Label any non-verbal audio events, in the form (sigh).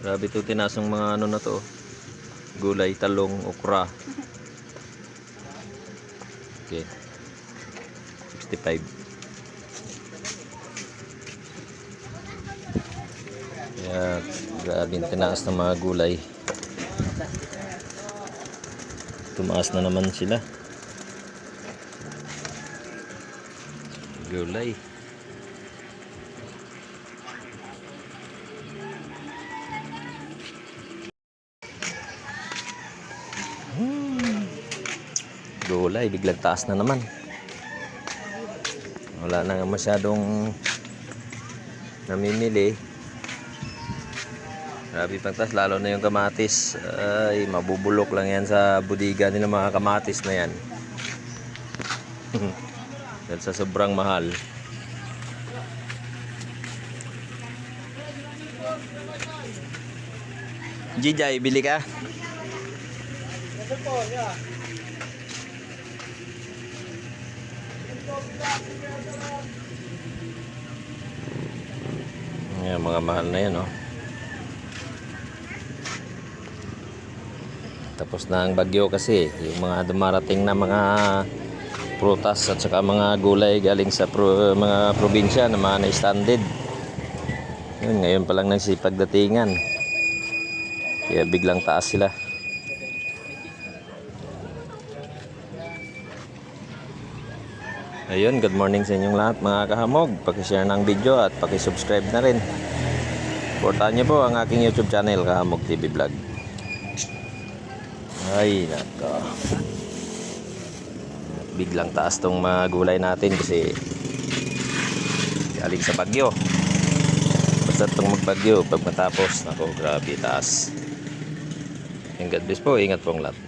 Grabe to tinasong mga ano na to. Gulay, talong, okra. Okay. 65. Kaya grabe tinaas ng mga gulay. Tumaas na naman sila. Gulay. Gulay, biglang taas na naman. Wala na masyadong namimili. Grabe pang taas, lalo na yung kamatis. Ay, mabubulok lang yan sa budiga nila mga kamatis na yan. (laughs) Dahil sa sobrang mahal. Jijay, bili ka? Ayan, mga mahal na yan, oh. Tapos na ang bagyo kasi, yung mga dumarating na mga prutas at saka mga gulay galing sa pro- mga probinsya na mga na-standard. Yun, ngayon pa lang nagsipagdatingan. Kaya biglang taas sila. Ayun, good morning sa inyong lahat mga kahamog. Pakishare ng video at pakisubscribe na rin. Supportahan niyo po ang aking YouTube channel, Kahamog TV Vlog. Ay, nako. Biglang taas tong mga gulay natin kasi galing sa bagyo. Basta itong magbagyo, pag matapos, nako, grabe taas. And God bless po, ingat po ang lahat.